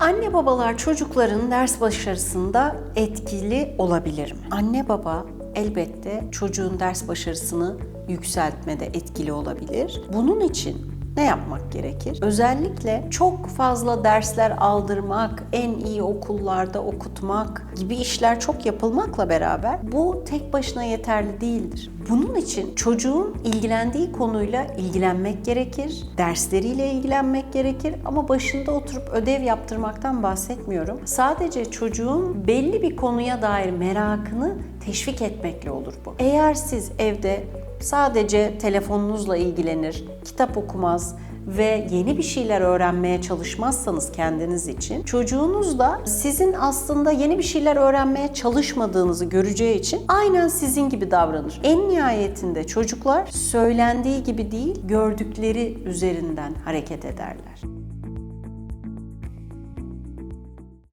Anne babalar çocukların ders başarısında etkili olabilir mi? Anne baba elbette çocuğun ders başarısını yükseltmede etkili olabilir. Bunun için ne yapmak gerekir? Özellikle çok fazla dersler aldırmak, en iyi okullarda okutmak gibi işler çok yapılmakla beraber bu tek başına yeterli değildir. Bunun için çocuğun ilgilendiği konuyla ilgilenmek gerekir, dersleriyle ilgilenmek gerekir ama başında oturup ödev yaptırmaktan bahsetmiyorum. Sadece çocuğun belli bir konuya dair merakını teşvik etmekle olur bu. Eğer siz evde sadece telefonunuzla ilgilenir, kitap okumaz ve yeni bir şeyler öğrenmeye çalışmazsanız kendiniz için çocuğunuz da sizin aslında yeni bir şeyler öğrenmeye çalışmadığınızı göreceği için aynen sizin gibi davranır. En nihayetinde çocuklar söylendiği gibi değil, gördükleri üzerinden hareket ederler.